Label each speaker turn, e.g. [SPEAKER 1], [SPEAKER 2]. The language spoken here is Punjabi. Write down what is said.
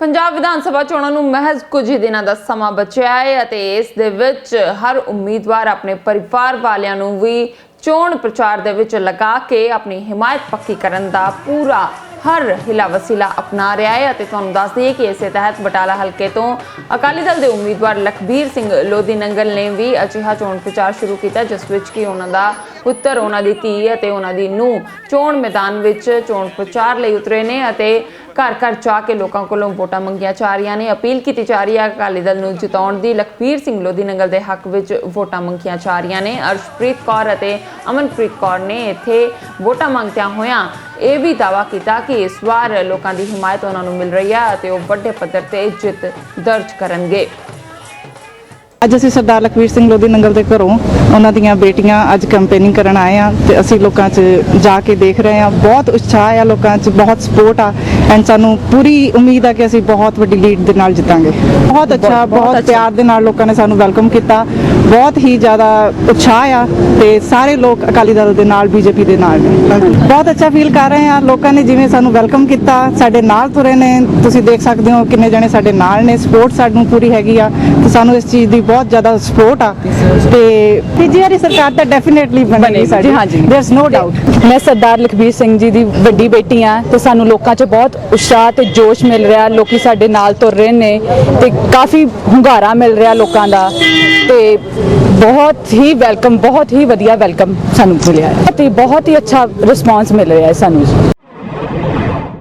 [SPEAKER 1] ਪੰਜਾਬ ਵਿਧਾਨ ਸਭਾ ਚੋਣਾਂ ਨੂੰ ਮਹਿਜ਼ ਕੁਝ ਹੀ ਦਿਨਾਂ ਦਾ ਸਮਾਂ ਬਚਿਆ ਹੈ ਅਤੇ ਇਸ ਦੇ ਵਿੱਚ ਹਰ ਉਮੀਦਵਾਰ ਆਪਣੇ ਪਰਿਵਾਰ ਵਾਲਿਆਂ ਨੂੰ ਵੀ ਚੋਣ ਪ੍ਰਚਾਰ ਦੇ ਵਿੱਚ ਲਗਾ ਕੇ ਆਪਣੀ ਹਿਮਾਇਤ ਪੱਕੀ ਕਰਨ ਦਾ ਪੂਰਾ ਹਰ ਹਿਲਾ ਵਸੀਲਾ ਅਪਣਾ ਰਿਹਾ ਹੈ ਅਤੇ ਤੁਹਾਨੂੰ ਦੱਸ ਦਈਏ ਕਿ ਇਸੇ ਤਹਿਤ ਬਟਾਲਾ ਹਲਕੇ ਤੋਂ ਅਕਾਲੀ ਦਲ ਦੇ ਉਮੀਦਵਾਰ ਲਖਬੀਰ ਸਿੰਘ ਲੋਧੀ ਨੰਗਲ ਨੇ ਵੀ ਅਜਿਹਾ ਚੋਣ ਪ੍ਰਚਾਰ ਸ਼ੁਰੂ ਕੀਤਾ, ਜਿਸ ਵਿੱਚ ਕਿ ਉਹਨਾਂ ਦਾ ਪੁੱਤਰ, ਉਹਨਾਂ ਦੀ ਧੀ ਅਤੇ ਉਹਨਾਂ ਦੀ ਨੂੰਹ ਚੋਣ ਮੈਦਾਨ ਵਿੱਚ ਚੋਣ ਪ੍ਰਚਾਰ ਲਈ ਉਤਰੇ ਨੇ ਅਤੇ ਘਰ ਘਰ ਜਾ ਕੇ ਲੋਕਾਂ ਕੋਲੋਂ ਵੋਟਾਂ ਮੰਗੀਆਂ ਜਾ ਰਹੀਆਂ ਨੇ। ਅਪੀਲ ਕੀਤੀ ਜਾ ਰਹੀ ਹੈ, ਅਕਾਲੀ ਦਲ ਨੂੰ ਜਿਤਾਉਣ ਦੀ। ਲਖਬੀਰ ਸਿੰਘ ਲੋਧੀ ਨੰਗਲ ਦੇ ਹੱਕ ਵਿੱਚ ਵੋਟਾਂ ਮੰਗੀਆਂ ਜਾ ਰਹੀਆਂ ਨੇ। ਅਰਸ਼ਪ੍ਰੀਤ ਕੌਰ ਅਤੇ ਅਮਨਪ੍ਰੀਤ ਕੌਰ ਨੇ ਇੱਥੇ ਵੋਟਾਂ ਮੰਗਦਿਆਂ ਹੋਇਆਂ ਇਹ ਵੀ ਦਾਵਾ ਕੀਤਾ ਕਿ ਇਸ ਵਾਰ ਲੋਕਾਂ ਦੀ ਹਿਮਾਇਤ ਉਹਨਾਂ ਨੂੰ ਮਿਲ ਰਹੀ ਹੈ ਅਤੇ ਉਹ ਵੱਡੇ ਪੱਧਰ ਤੇ ਜਿੱਤ ਦਰਜ ਕਰਨਗੇ।
[SPEAKER 2] ਅੱਜ ਅਸੀਂ ਸਰਦਾਰ ਲਖਵੀਰ ਸਿੰਘ ਲੋਧੀ ਨੰਗਲ ਦੇ ਘਰੋਂ ਉਹਨਾਂ ਦੀਆਂ ਬੇਟੀਆਂ ਅੱਜ ਕੈਂਪੇਨਿੰਗ ਕਰਨ ਆਏ ਆ ਤੇ ਅਸੀਂ ਲੋਕਾਂ 'ਚ ਜਾ ਕੇ ਦੇਖ ਰਹੇ ਆ ਬਹੁਤ ਉਤਸ਼ਾਹ ਆ ਲੋਕਾਂ 'ਚ, ਬਹੁਤ ਸਪੋਰਟ ਆ। ਐਂਡ ਸਾਨੂੰ ਪੂਰੀ ਉਮੀਦ ਆ ਕਿ ਅਸੀਂ ਬਹੁਤ ਵੱਡੀ ਲੀਡ ਦੇ ਨਾਲ ਜਿੱਤਾਂਗੇ। ਬਹੁਤ ਅੱਛਾ ਬਹੁਤ ਪਿਆਰ ਦੇ ਨਾਲ ਲੋਕਾਂ ਨੇ ਸਾਨੂੰ ਵੈਲਕਮ ਕੀਤਾ। ਬਹੁਤ ਹੀ ਜ਼ਿਆਦਾ ਉਤਸ਼ਾਹ ਆ ਤੇ ਸਾਰੇ ਲੋਕ ਅਕਾਲੀ ਦਲ ਦੇ ਨਾਲ ਬੀਜੇਪੀ ਦੇ ਨਾਲ ਬਹੁਤ ਅੱਛਾ ਫੀਲ ਕਰ ਰਹੇ ਆ। ਲੋਕਾਂ ਨੇ ਜਿਵੇਂ ਸਾਨੂੰ ਵੈਲਕਮ ਕੀਤਾ ਸਾਡੇ ਨਾਲ ਤੁਰੇ ਨੇ। ਤੁਸੀਂ ਦੇਖ ਸਕਦੇ ਹੋ ਕਿੰਨੇ ਜਣੇ ਸਾਡੇ ਨਾਲ ਨੇ। ਸਪੋਰਟ ਸਾਨੂੰ ਪੂਰੀ ਹੈਗੀ ਆ। ਤੇ ਸਾਨੂੰ ਇਸ ਚੀਜ਼ ਦੀ ਬਹੁਤ ਜ਼ਿਆਦਾ ਸਪੋਰਟ ਆ। ਤੇ ਤੀਜੀ ਸਰਕਾਰ ਤਾਂ ਡੈਫੀਨਿਟਲੀ ਬਣੇਗੀ ਸਾਡੀ।
[SPEAKER 3] ਹਾਂਜੀ।
[SPEAKER 2] देयर इज नो
[SPEAKER 3] ਮੈਂ ਸਰਦਾਰ ਲਖਬੀਰ ਸਿੰਘ ਜੀ ਦੀ ਵੱਡੀ ਬੇਟੀ ਆ ਤੇ ਸਾਨੂੰ ਲੋਕਾਂ 'ਚ ਬਹੁਤ ਉਤਸ਼ਾਹ ਤੇ ਜੋਸ਼ ਮਿਲ ਰਿਹਾ, ਲੋਕੀ ਸਾਡੇ ਨਾਲ ਤੁਰ ਰਹੇ ਨੇ ਤੇ ਕਾਫੀ ਹੁੰਗਾਰਾ ਮਿਲ ਰਿਹਾ ਲੋਕਾਂ ਦਾ ਤੇ ਬਹੁਤ ਹੀ ਵੈਲਕਮ, ਬਹੁਤ ਹੀ ਵਧੀਆ ਵੈਲਕਮ ਸਾਨੂੰ ਮਿਲਿਆ ਹੈ ਤੇ ਬਹੁਤ ਹੀ ਅੱਛਾ ਰਿਸਪਾਂਸ ਮਿਲ ਰਿਹਾ ਹੈ ਸਾਨੂੰ।